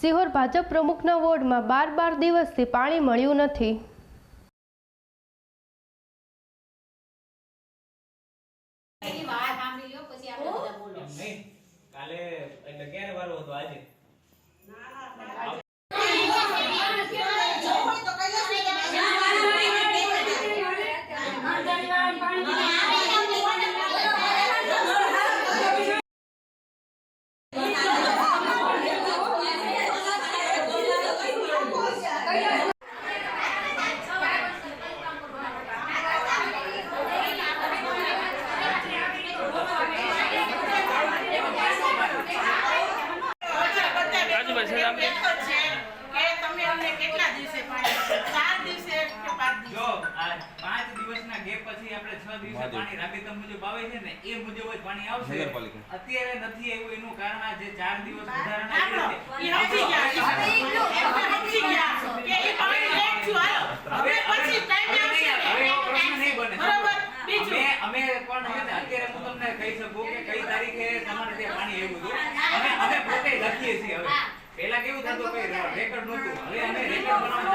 સિહોર ભાજપ પ્રમુખના વોર્ડમાં બાર બાર દિવસથી પાણી મળ્યું નથી એની વાત સાંભળી લ્યો પછી આપણે બધા બોલો નહીં કાલે એટલે ક્યારે વારો હતો આજે જો આ પાંચ દિવસના ગેપ પછી આપણે છ દિવસે પાણી રાબેતા મુજબ આવે છે ને એ મુજબ જ પાણી આવશે. અત્યારે નથી આવ્યું એનું કારણ આ જે ચાર દિવસ વધારાના આપણો. છે. ઈ સમજી ગયા. કે એ પાણી લેટ છું હાલો. હવે પછી ટાઈમ આવશે હવે એવો પ્રશ્ન નહીં બને. બરાબર? બીજું. અમે અમે પણ અત્યારે હું તમને કહી શકું કે કઈ તારીખે તમારે ત્યાં પાણી આવ્યું હતું. અમે અમે પોતે લખીએ છીએ હવે. પહેલા કેવું થતું કે રેકોર્ડ નહોતું. Come on.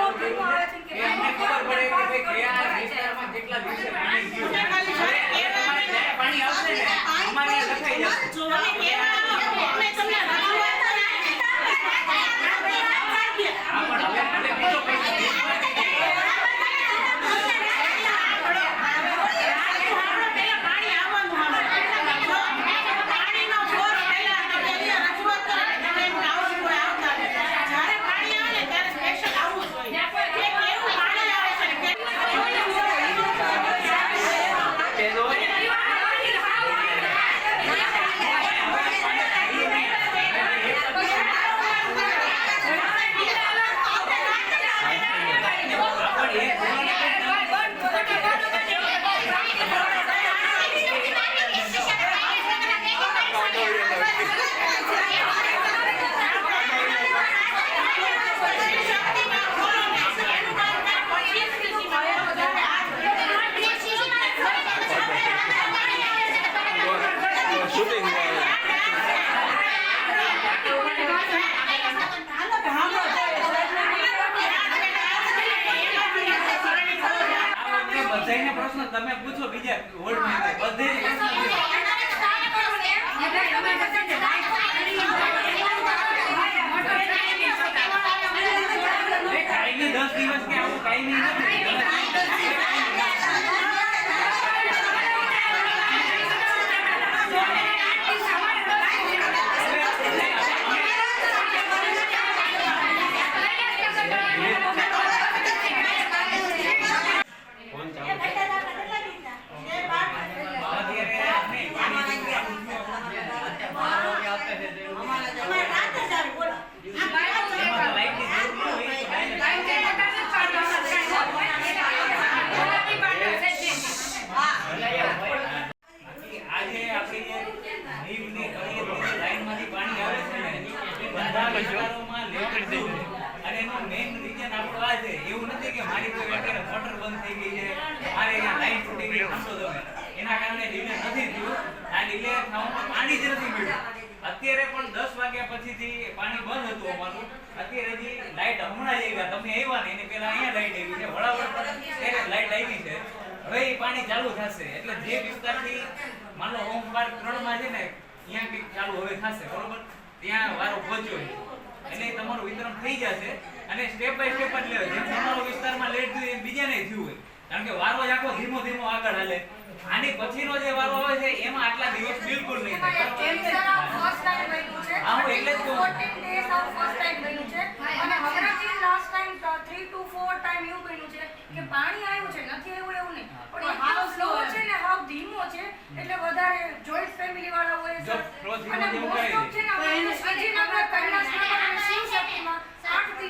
શૂટિંગ બધાયને પ્રશ્ન તમે પૂછો બીજા વોર્ડમાં બધાયને પ્રશ્ન દસ દિવસ કે આવું કઈ નથી અત્યારે નહીં, પાણી એમાં લાઈટની જરૂર ન હોય તો લાઈટ બાકી આજે આપણી જે નીરની કળીએથી લાઈનમાંથી પાણી આવે છે ને એ બધા વિસ્તારોમાં લેટ થઈ છે બંધ હતું અમારું અત્યારે લાઈટ હમણાં જ તમે આવ્યા ને અહીંયા લાઈટ આવી છે વડાવડ લાઈટ આવી છે હવે એ પાણી ચાલુ થશે એટલે જે વિસ્તારથી માનો ઓમ બાર ત્રણમાં છે ને ચાલુ હવે થશે બરોબર ત્યાં વારો પહોંચ્યો છે. એટલે તમારું વિતરણ થઈ જશે. અને સ્ટેપ બાય સ્ટેપ જ લેવાય. જેમ તમારો વિસ્તારમાં લેટ થયું એમ બીજાને થયું હોય. કારણ કે વારો જ આખો ધીમો ધીમો આગળ હાલે. આની પછીનો જે વારો આવે છે એમાં આટલા દિવસ બિલકુલ નહીં થાય. હા, હું એટલે જ કહું. પાણી આવ્યું છે નથી આવ્યું એવું નહીં. પણ હાવ સ્લો છે ને હાવ ધીમો છે. એટલે વધારે જોઈન્ટ ફેમિલી વાળા હોય છે અને મોસ્ટ ઓફ છે ને આપણે શ્રીનગર કૈલાસનગર અને શિવશક્તિમાં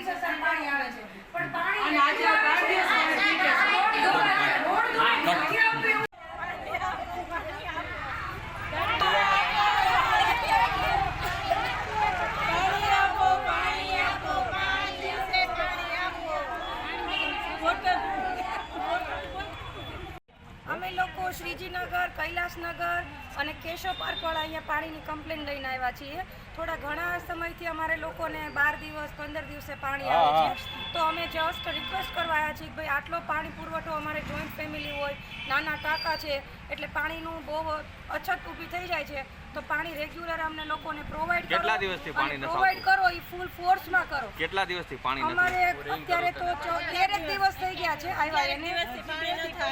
આઠ પાણી આવે છે. પણ પાણી અને આજે આ બાર દિવસ આવે છે. રોડ ધોવાય, રોડ ધોવાય, નથી આવતું એવું અમે લોકો શ્રીજીનગર કૈલાસનગર અને કેશવ પાર્કવાળા અહીંયા પાણીની કમ્પ્લેન લઈને આવ્યા છીએ. થોડા ઘણા સમયથી અમારે લોકોને બાર દિવસ પંદર દિવસે પાણી આવે છે. તો અમે જસ્ટ રિક્વેસ્ટ કરવા આવ્યા છીએ કે ભાઈ આટલો પાણી પુરવઠો અમારે જોઈન્ટ ફેમિલી હોય નાના ટાંકા છે એટલે પાણીનું બહુ અછત ઊભી થઈ જાય છે. તો પાણી રેગ્યુલર અમને લોકોને પ્રોવાઈડ કરો. કેટલા દિવસથી પાણી નથી પ્રોવાઈડ કરો એ ફૂલ ફોર્સમાં કરો. કેટલા દિવસથી પાણી નથી? અમારે અત્યારે તો ચો- તેરેક દિવસ થઈ ગયા છે આવ્યા એને.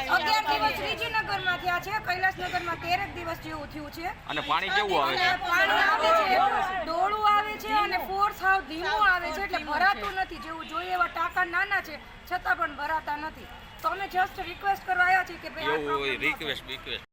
અગિયાર દિવસ વિજયનગરમાં થયા છે કૈલાસનગરમાં તેરેક દિવસ જેવું થયું છે. અને પાણી કેવું આવે છે? પાણી આવે છે ડોળું આવે છે અને ફોર્સ હાવ ધીમું આવે છે એટલે ભરાતું નથી. જેવું જોઈએ એવા ટાંકા નાના છે છતાં પણ ભરાતા નથી. તો અમે જસ્ટ રિક્વેસ્ટ કરવા આવ્યા છીએ કે ભાઈ રિક્વેસ્ટ રિક્વેસ્ટ